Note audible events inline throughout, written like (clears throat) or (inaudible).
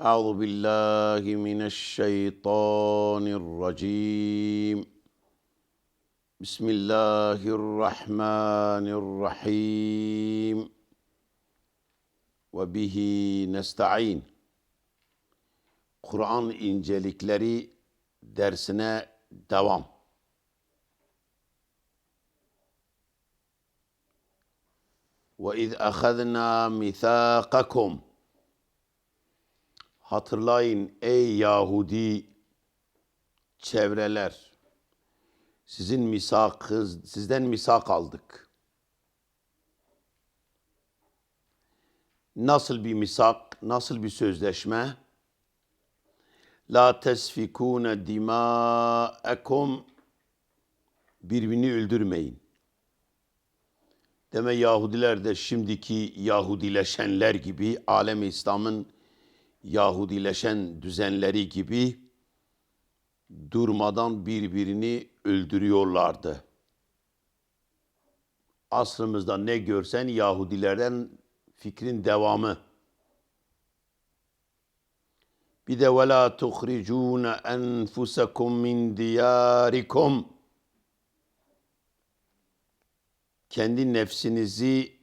أعوذ بالله من الشيطان الرجيم بسم الله الرحمن الرحيم وبه نستعين Kur'an incelikleri dersine devam. وَاِذْ أَخَذْنَا مِثَاقَكُمْ Hatırlayın ey Yahudi çevreler. Sizin misakız, sizden misak aldık. Nasıl bir misak, nasıl bir sözleşme? La tesfikune dima'ekum birbirini öldürmeyin. Deme Yahudiler de şimdiki Yahudileşenler gibi alem İslam'ın Yahudileşen düzenleri gibi durmadan birbirini öldürüyorlardı. Asrımızda ne görsen Yahudilerden fikrin devamı. Bir de ve la tuhricun enfusakum min diyarikum. Kendi nefsinizi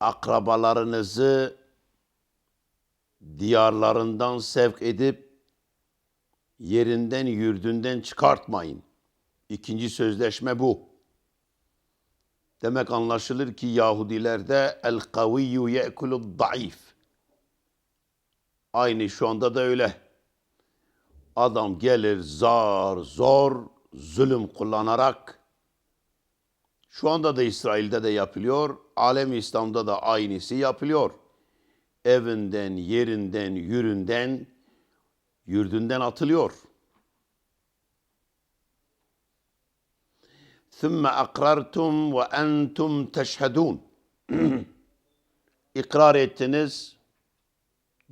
akrabalarınızı diyarlarından sevk edip yerinden yurdundan çıkartmayın. İkinci sözleşme bu. Demek anlaşılır ki Yahudilerde el kaviyyu ye'kulu zayıf. Aynı şu anda da öyle. Adam gelir zar zor zulüm kullanarak şu anda da İsrail'de de yapılıyor. Alem İslam'da da aynısı yapılıyor Evinden, yerinden, yüründen, yurdundan atılıyor. ثُمَّ أَقْرَرْتُمْ وَأَنْتُمْ تَشْهَدُونَ İkrar ettiniz,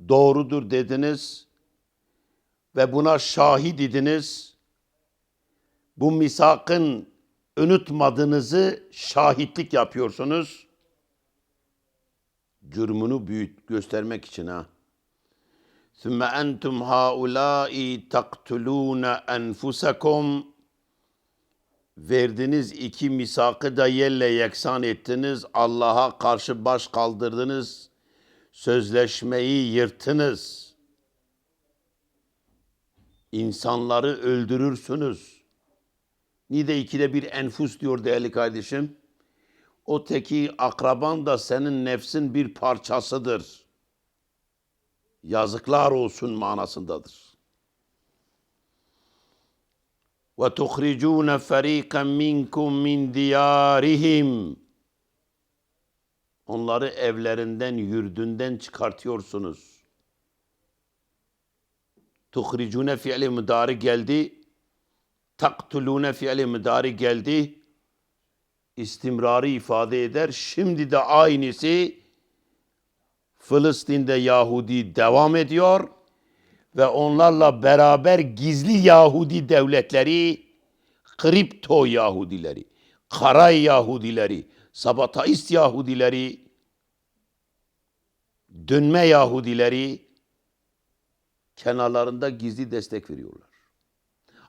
doğrudur dediniz ve buna şahit idiniz. Bu misakın unutmadığınızı şahitlik yapıyorsunuz. cürmünü büyüt göstermek için ha. Sümme entum haulâi taktulûne enfusakum. Verdiğiniz iki misakı da yerle yeksan ettiniz. Allah'a karşı baş kaldırdınız. Sözleşmeyi yırttınız. İnsanları öldürürsünüz. Nide ikide bir enfus diyor değerli kardeşim. O teki akraban da senin nefsin bir parçasıdır. Yazıklar olsun manasındadır. Ve tuhrijûne ferîken minkum min diyârihim. Onları evlerinden, yurdundan çıkartıyorsunuz. Tuhricune fiili müdari geldi. Taktulune fiili müdari geldi. İstimrarı ifade eder. Şimdi de aynısı Filistin'de Yahudi devam ediyor ve onlarla beraber gizli Yahudi devletleri, kripto Yahudileri, kara Yahudileri, sabataist Yahudileri, dönme Yahudileri kenarlarında gizli destek veriyorlar.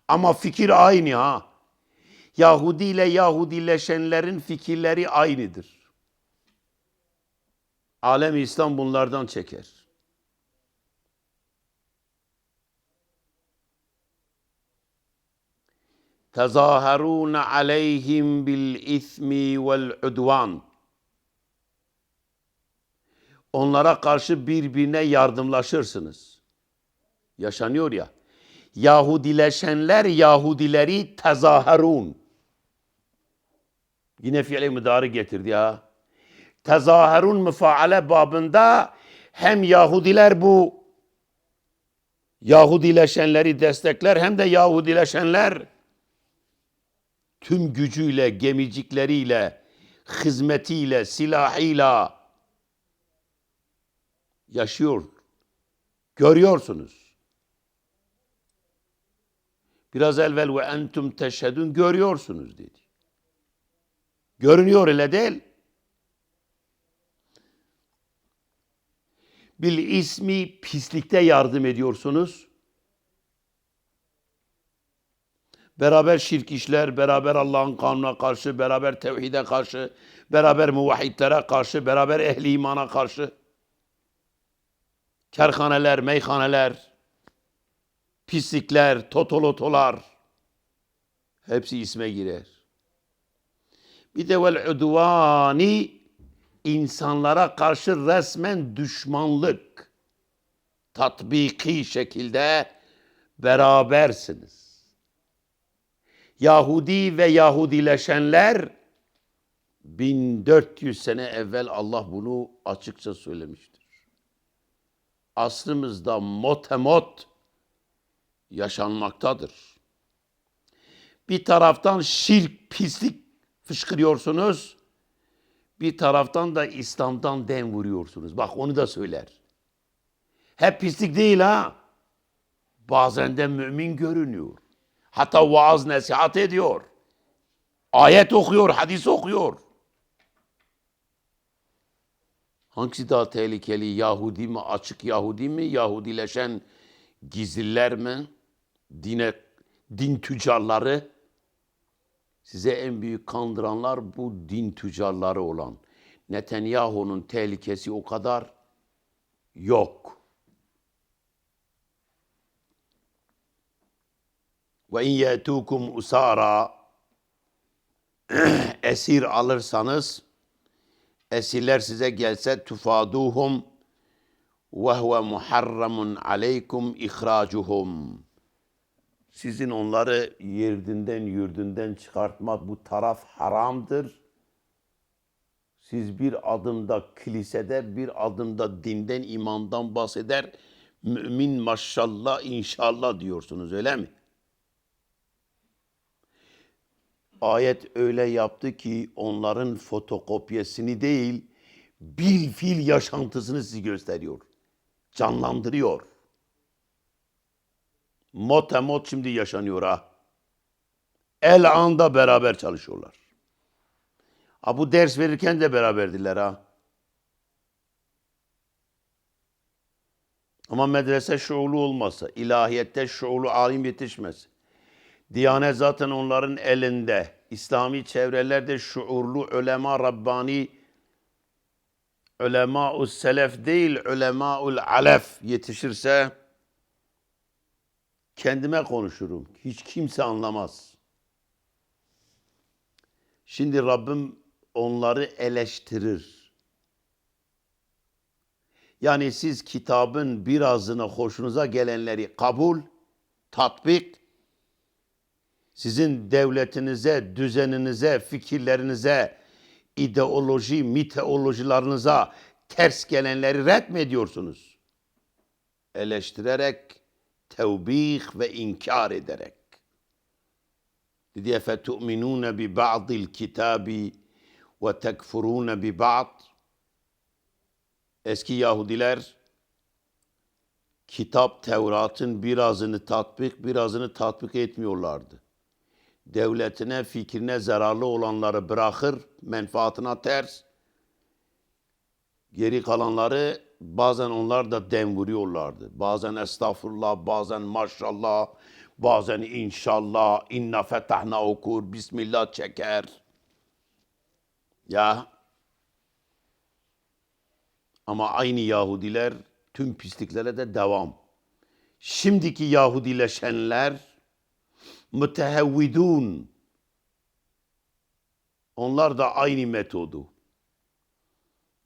Ama fikir aynı ha. Yahudi ile Yahudileşenlerin fikirleri aynıdır. Alem İslam bunlardan çeker. bil ismi vel udvan. Onlara karşı birbirine yardımlaşırsınız. Yaşanıyor ya. Yahudileşenler Yahudileri tezaherun. Yine fiili müdarı getirdi ya. Tezaherun müfaale babında hem Yahudiler bu Yahudileşenleri destekler hem de Yahudileşenler tüm gücüyle, gemicikleriyle, hizmetiyle, silahıyla yaşıyor. Görüyorsunuz. Biraz evvel ve entum teşhedun görüyorsunuz dedi. Görünüyor öyle değil. Bil ismi pislikte yardım ediyorsunuz. Beraber şirk işler, beraber Allah'ın kanuna karşı, beraber tevhide karşı, beraber muvahhidlere karşı, beraber ehli imana karşı. Kerhaneler, meyhaneler, pislikler, totolotolar hepsi isme girer. Bir de vel udvani insanlara karşı resmen düşmanlık tatbiki şekilde berabersiniz. Yahudi ve Yahudileşenler 1400 sene evvel Allah bunu açıkça söylemiştir. Asrımızda motemot yaşanmaktadır. Bir taraftan şirk, pislik fışkırıyorsunuz. Bir taraftan da İslam'dan dem vuruyorsunuz. Bak onu da söyler. Hep pislik değil ha. Bazen de mümin görünüyor. Hatta vaaz nasihat ediyor. Ayet okuyor, hadis okuyor. Hangisi daha tehlikeli? Yahudi mi, açık Yahudi mi, Yahudileşen gizliler mi? Dine, din tüccarları. Size en büyük kandıranlar bu din tüccarları olan. Netanyahu'nun tehlikesi o kadar yok. Ve in yetukum usara (clears throat) esir alırsanız esirler size gelse tufaduhum ve huve muharramun aleykum ihracuhum. Sizin onları yerdinden yurdundan çıkartmak bu taraf haramdır. Siz bir adımda kilisede, bir adımda dinden, imandan bahseder. Mümin maşallah, inşallah diyorsunuz öyle mi? Ayet öyle yaptı ki onların fotokopyasını değil, bil fil yaşantısını sizi gösteriyor. Canlandırıyor. Motemot şimdi yaşanıyor ha. El anda beraber çalışıyorlar. Ha bu ders verirken de beraberdiler ha. Ama medrese şuulu olmasa, ilahiyette şuulu alim yetişmez. Diyanet zaten onların elinde. İslami çevrelerde şuurlu ulema Rabbani ulema selef değil ulema alef yetişirse kendime konuşurum. Hiç kimse anlamaz. Şimdi Rabbim onları eleştirir. Yani siz kitabın birazını hoşunuza gelenleri kabul, tatbik, sizin devletinize, düzeninize, fikirlerinize, ideoloji, miteolojilarınıza ters gelenleri red mi ediyorsunuz? Eleştirerek, tevbih ve inkar ederek. Dedi efetu'minune bi ba'dil kitabi ve tekfurune bi ba'd. Eski Yahudiler kitap Tevrat'ın birazını tatbik, birazını tatbik etmiyorlardı. Devletine, fikrine zararlı olanları bırakır, menfaatına ters. Geri kalanları bazen onlar da dem vuruyorlardı. Bazen estağfurullah, bazen maşallah, bazen inşallah, inna fetahna okur, bismillah çeker. Ya ama aynı Yahudiler tüm pisliklere de devam. Şimdiki Yahudileşenler mütehevvidun. Onlar da aynı metodu.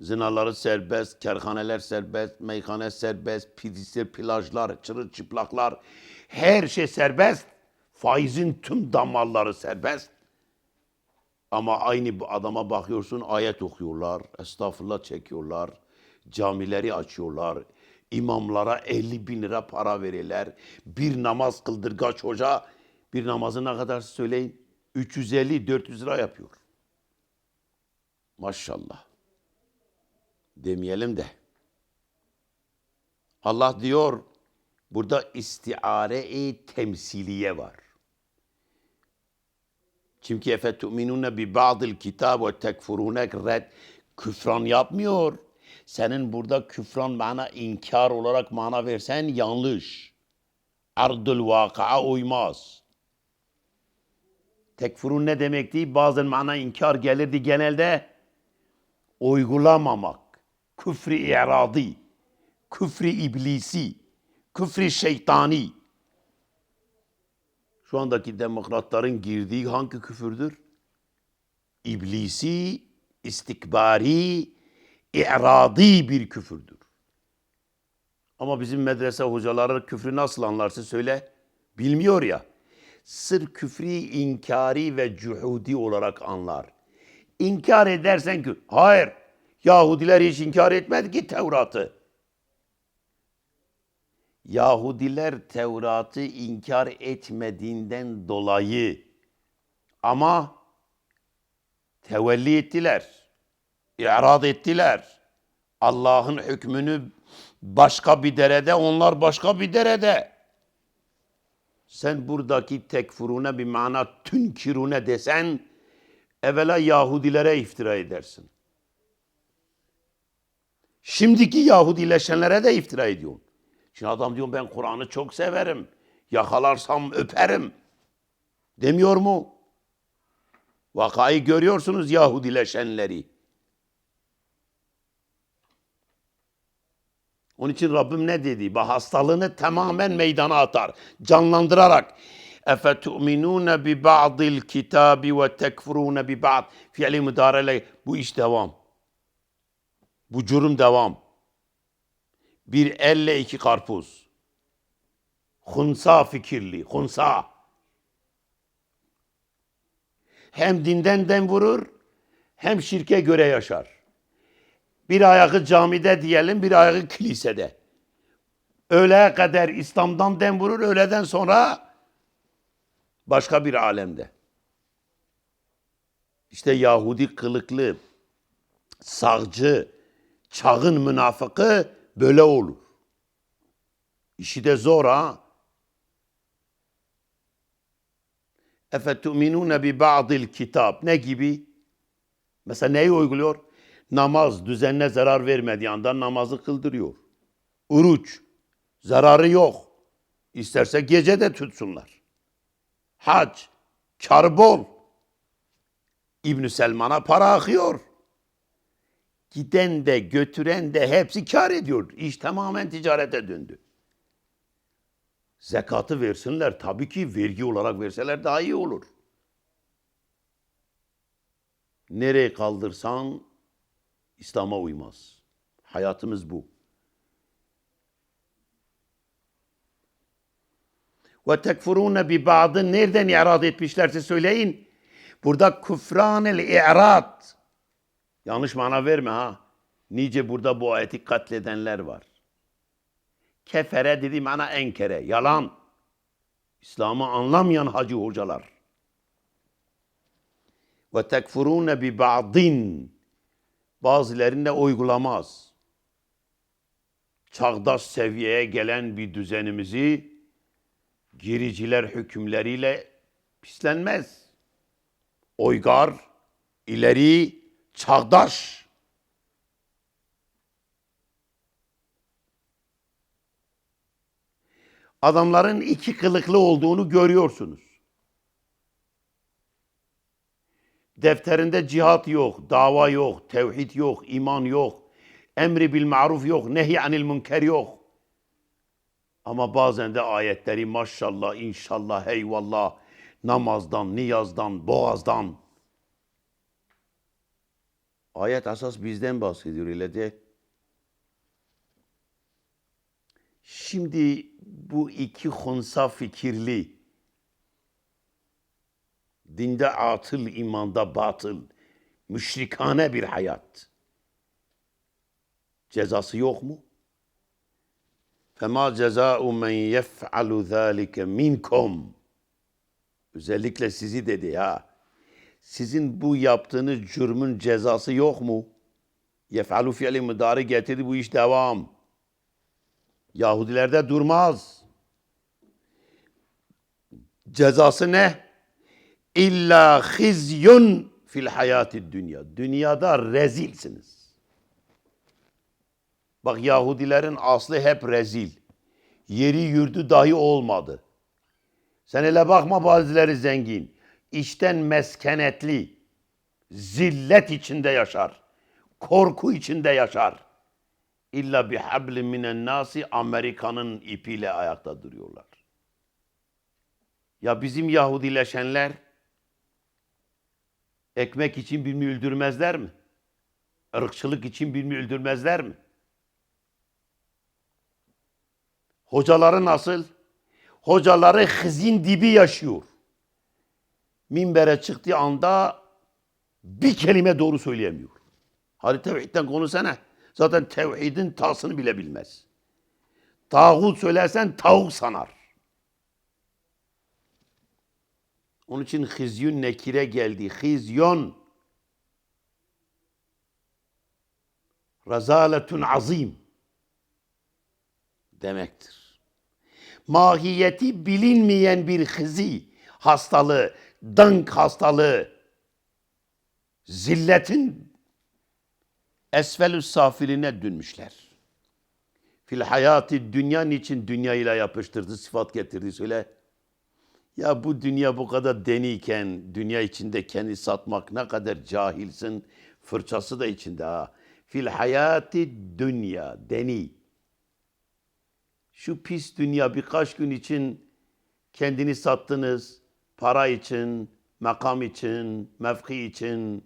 Zinaları serbest, kerhaneler serbest, meyhane serbest, pidisi, plajlar, çırılçıplaklar, her şey serbest. Faizin tüm damarları serbest. Ama aynı adama bakıyorsun ayet okuyorlar, estağfurullah çekiyorlar, camileri açıyorlar, imamlara 50 bin lira para verirler. Bir namaz kıldırgaç hoca bir namazı ne kadar söyleyin? 350-400 lira yapıyor. Maşallah. Demeyelim de. Allah diyor burada istiare-i temsiliye var. Çünkü efetu'minune bi ba'dil kitab ve tekfurune red küfran yapmıyor. Senin burada küfran mana inkar olarak mana versen yanlış. Ardul vakıa uymaz. Tekfurun ne demekti? Bazen mana inkar gelirdi genelde. Uygulamamak. Küfri iradi. Küfri iblisi. Küfri şeytani. Şu andaki demokratların girdiği hangi küfürdür? İblisi, istikbari, iradi bir küfürdür. Ama bizim medrese hocaları küfrü nasıl anlarsın söyle. Bilmiyor ya. Sırf küfri inkari ve cuhudi olarak anlar. İnkar edersen ki hayır Yahudiler hiç inkar etmedi ki Tevrat'ı. Yahudiler Tevrat'ı inkar etmediğinden dolayı ama tevelli ettiler. İrad ettiler. Allah'ın hükmünü başka bir derede, onlar başka bir derede. Sen buradaki tekfurune bir mana tünkirune desen, evvela Yahudilere iftira edersin. Şimdiki Yahudileşenlere de iftira ediyorsun. Şimdi adam diyor ben Kur'an'ı çok severim. Yakalarsam öperim. Demiyor mu? Vakayı görüyorsunuz Yahudileşenleri. Onun için Rabbim ne dedi? Bak hastalığını tamamen meydana atar. Canlandırarak. Kitabi ve tekfurune bi ba'd. Fiili müdarele. Bu iş devam. Bu cürüm devam. Bir elle iki karpuz. Hunsa fikirli. Hunsa. Hem dinden dem vurur, hem şirke göre yaşar. Bir ayağı camide diyelim, bir ayağı kilisede. Öğleye kadar İslam'dan dem vurur, öğleden sonra başka bir alemde. İşte Yahudi kılıklı, sağcı, çağın münafıkı böyle olur. İşi de zor ha. Efetu'minune bi ba'dil kitap. Ne gibi? Mesela neyi uyguluyor? Namaz düzenine zarar vermediği anda namazı kıldırıyor. Uruç. Zararı yok. İsterse gece de tutsunlar. Hac. Kar bol. İbn Selman'a para akıyor. Giden de götüren de hepsi kar ediyor. İş tamamen ticarete döndü. Zekatı versinler. Tabii ki vergi olarak verseler daha iyi olur. Nereye kaldırsan İslam'a uymaz. Hayatımız bu. Ve tekfurune bi ba'dı nereden irad etmişlerse söyleyin. Burada küfranel i'rad. Yanlış mana verme ha. Nice burada bu ayeti katledenler var. Kefere dediğim ana enkere. Yalan. İslam'ı anlamayan hacı hocalar. Ve tekfurune bi ba'din. Bazılarında uygulamaz. Çağdaş seviyeye gelen bir düzenimizi giriciler hükümleriyle pislenmez. Oygar, ileri, çağdaş. Adamların iki kılıklı olduğunu görüyorsunuz. Defterinde cihat yok, dava yok, tevhid yok, iman yok, emri bil maruf yok, nehy anil münker yok. Ama bazen de ayetleri maşallah, inşallah, eyvallah, namazdan, niyazdan, boğazdan. Ayet asas bizden bahsediyor öyle değil. Şimdi bu iki hunsa fikirli, dinde atıl, imanda batıl, müşrikane bir hayat. Cezası yok mu? Fema ceza'u men yef'alu zâlike minkum. Özellikle sizi dedi ha. Sizin bu yaptığınız cürmün cezası yok mu? Yef'alu fiili müdari getirdi bu iş devam. Yahudilerde durmaz. Cezası ne? İlla hizyun fil hayati dünya. Dünyada rezilsiniz. Bak Yahudilerin aslı hep rezil. Yeri yurdu dahi olmadı. Sen hele bakma bazıları zengin. İçten meskenetli. Zillet içinde yaşar. Korku içinde yaşar. İlla bi hablin minen nasi Amerika'nın ipiyle ayakta duruyorlar. Ya bizim Yahudileşenler ekmek için birini öldürmezler mi? Irkçılık için birini öldürmezler mi? Hocaları nasıl? Hocaları hızin dibi yaşıyor. Minbere çıktığı anda bir kelime doğru söyleyemiyor. Hadi tevhidden konuşsana. Zaten tevhidin tasını bile bilmez. Tağut söylersen tavuk sanar. Onun için hizyun nekire geldi. Hizyon. Rezaletun azim demektir. Mahiyeti bilinmeyen bir hızi hastalığı, dank hastalığı, zilletin esfelü safiline dönmüşler. Fil hayati dünyanın için dünyayla yapıştırdı, sıfat getirdi söyle. Ya bu dünya bu kadar deniyken, dünya içinde kendi satmak ne kadar cahilsin, fırçası da içinde ha. Fil hayati dünya, deni. Şu pis dünya birkaç gün için kendini sattınız, para için, makam için, mevki için,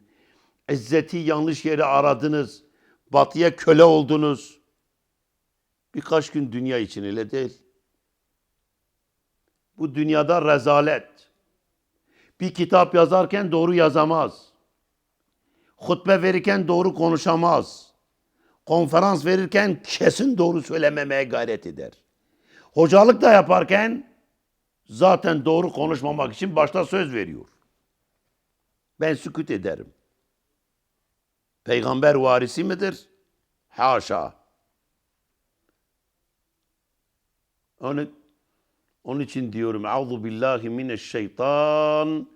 izzeti yanlış yere aradınız, batıya köle oldunuz. Birkaç gün dünya için öyle değil. Bu dünyada rezalet. Bir kitap yazarken doğru yazamaz. Hutbe verirken doğru konuşamaz. Konferans verirken kesin doğru söylememeye gayret eder. Hocalık da yaparken zaten doğru konuşmamak için başta söz veriyor. Ben sükut ederim. Peygamber varisi midir? Haşa. Onu, onun için diyorum Euzu billahi mineşşeytan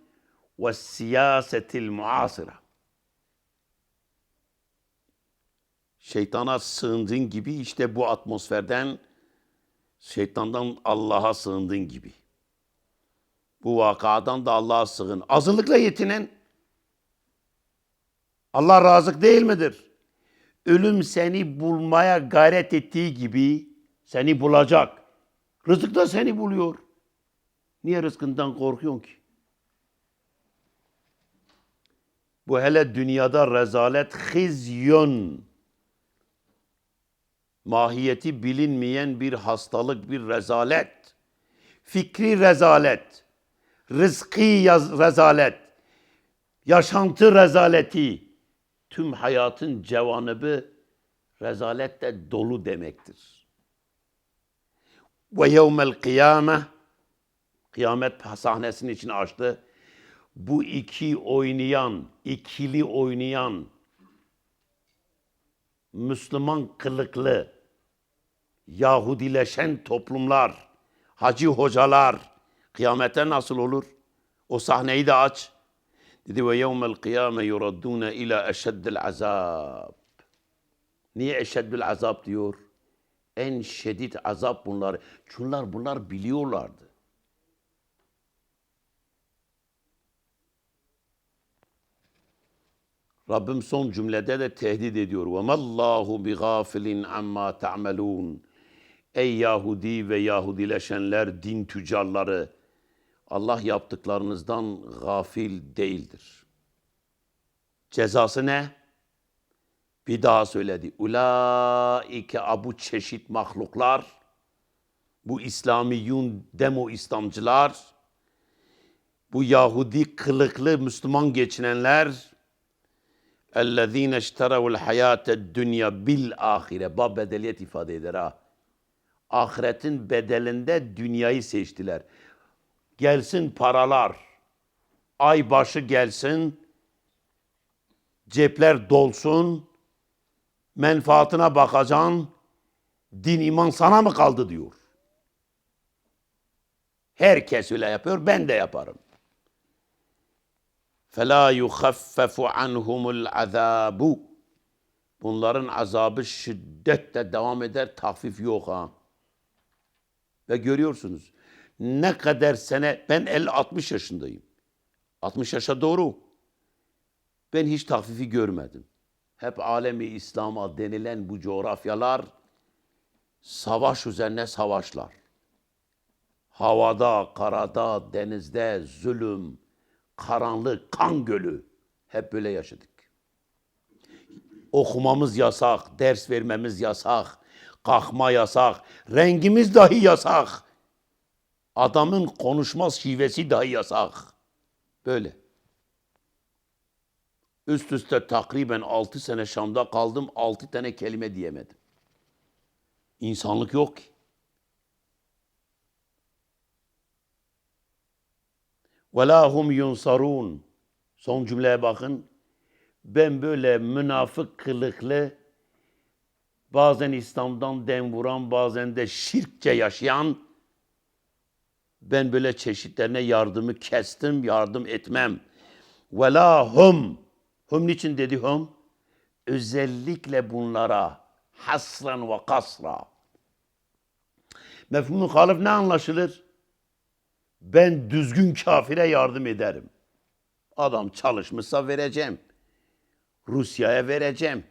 ve siyasetil muasira. Şeytana sığındığın gibi işte bu atmosferden şeytandan Allah'a sığındığın gibi. Bu vakadan da Allah'a sığın. Azınlıkla yetinen Allah razık değil midir? Ölüm seni bulmaya gayret ettiği gibi seni bulacak. Rızık da seni buluyor. Niye rızkından korkuyorsun ki? Bu hele dünyada rezalet, hizyon, mahiyeti bilinmeyen bir hastalık, bir rezalet, fikri rezalet, rızkı yaz- rezalet, yaşantı rezaleti, tüm hayatın cevanıbı rezaletle dolu demektir. Ve yevmel kıyame kıyamet sahnesinin içine açtı. Bu iki oynayan, ikili oynayan Müslüman kılıklı Yahudileşen toplumlar, hacı hocalar kıyamete nasıl olur? O sahneyi de aç. Dedi ve yevmel kıyame yuraddune ila eşeddil azab. Niye eşeddül azap diyor? En şiddet azap bunlar. Çünkü bunlar biliyorlardı. Rabbim son cümlede de tehdit ediyor. Mallahu bi gafilin amma ta'melun. Ey Yahudi ve Yahudileşenler, din tüccarları, Allah yaptıklarınızdan gafil değildir. Cezası ne? Bir daha söyledi. Ulaike abu çeşit mahluklar, bu İslamiyun demo İslamcılar, bu Yahudi kılıklı Müslüman geçinenler, اَلَّذ۪ينَ اشْتَرَوُ الْحَيَاةَ الدُّنْيَا بِالْآخِرَ Bab bedeliyet ifade eder ha. Ahiretin bedelinde dünyayı seçtiler. Gelsin paralar, ay başı gelsin, cepler dolsun, menfaatine bakacaksın, din iman sana mı kaldı diyor. Herkes öyle yapıyor, ben de yaparım. فَلَا يُخَفَّفُ عَنْهُمُ الْعَذَابُ Bunların azabı şiddetle devam eder, tahfif yok ha. Ve görüyorsunuz ne kadar sene, ben 50-60 yaşındayım. 60 yaşa doğru. Ben hiç tahfifi görmedim. Hep alemi İslam'a denilen bu coğrafyalar savaş üzerine savaşlar. Havada, karada, denizde zulüm, karanlık, kan gölü. Hep böyle yaşadık. Okumamız yasak, ders vermemiz yasak, kalkma yasak, rengimiz dahi yasak. Adamın konuşma şivesi dahi yasak. Böyle. Üst üste takriben 6 sene Şam'da kaldım, 6 tane kelime diyemedim. İnsanlık yok ki. وَلَا هُمْ يُنْصَرُونَ Son cümleye bakın. Ben böyle münafık kılıklı, bazen İslam'dan dem vuran, bazen de şirkçe yaşayan, ben böyle çeşitlerine yardımı kestim, yardım etmem. Ve la hum. Hum niçin dedi hum? Özellikle bunlara hasran ve kasra. Mefhumun halif ne anlaşılır? Ben düzgün kafire yardım ederim. Adam çalışmışsa vereceğim. Rusya'ya vereceğim.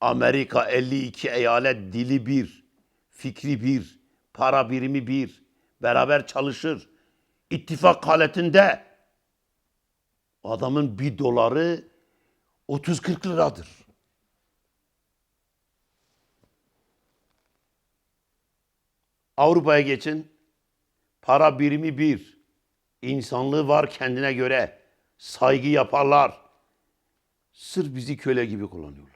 Amerika 52 eyalet dili bir, fikri bir, para birimi bir. Beraber çalışır. İttifak haletinde adamın bir doları 30-40 liradır. Avrupa'ya geçin. Para birimi bir. İnsanlığı var kendine göre. Saygı yaparlar. Sırf bizi köle gibi kullanıyorlar.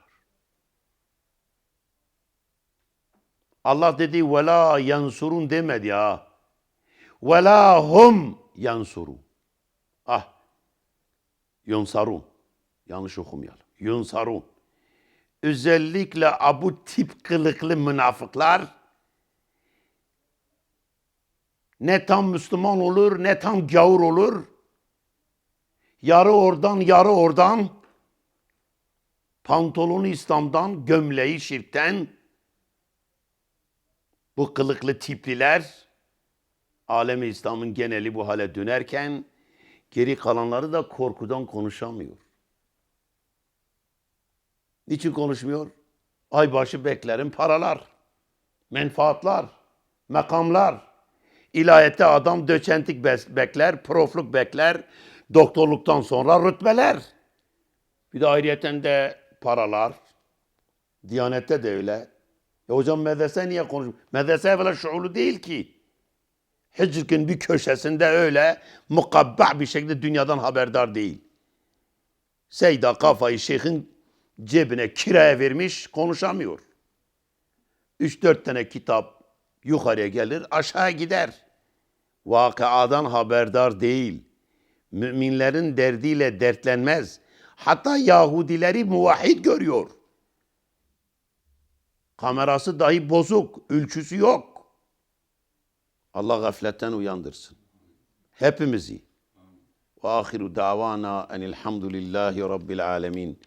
Allah dedi ve la yansurun demedi ya. Ve la hum yansurun. Ah. Yunsarun. Yanlış okumayalım. Yunsarun. Özellikle abu tip kılıklı münafıklar ne tam Müslüman olur ne tam gavur olur. Yarı oradan yarı oradan. Pantolonu İslam'dan, gömleği şirkten. Bu kılıklı tipliler alemi İslam'ın geneli bu hale dönerken geri kalanları da korkudan konuşamıyor. Niçin konuşmuyor? Aybaşı beklerim paralar, menfaatlar, makamlar. İlahiyette adam doçentlik bes- bekler, profluk bekler, doktorluktan sonra rütbeler. Bir de ayrıyeten de paralar. Diyanette de öyle. Ya hocam medrese niye konuşuyor? Medrese evvela şuurlu değil ki. Hicr'in bir köşesinde öyle mukabba bir şekilde dünyadan haberdar değil. Seyda kafayı şeyhin cebine kiraya vermiş konuşamıyor. Üç dört tane kitap yukarıya gelir aşağı gider. Vakıadan haberdar değil. Müminlerin derdiyle dertlenmez. Hatta Yahudileri muvahhid görüyor. Kamerası dahi bozuk, ölçüsü yok. Allah gafletten uyandırsın. Hepimizi. Ve ahiru davana enilhamdülillahi rabbil alemin.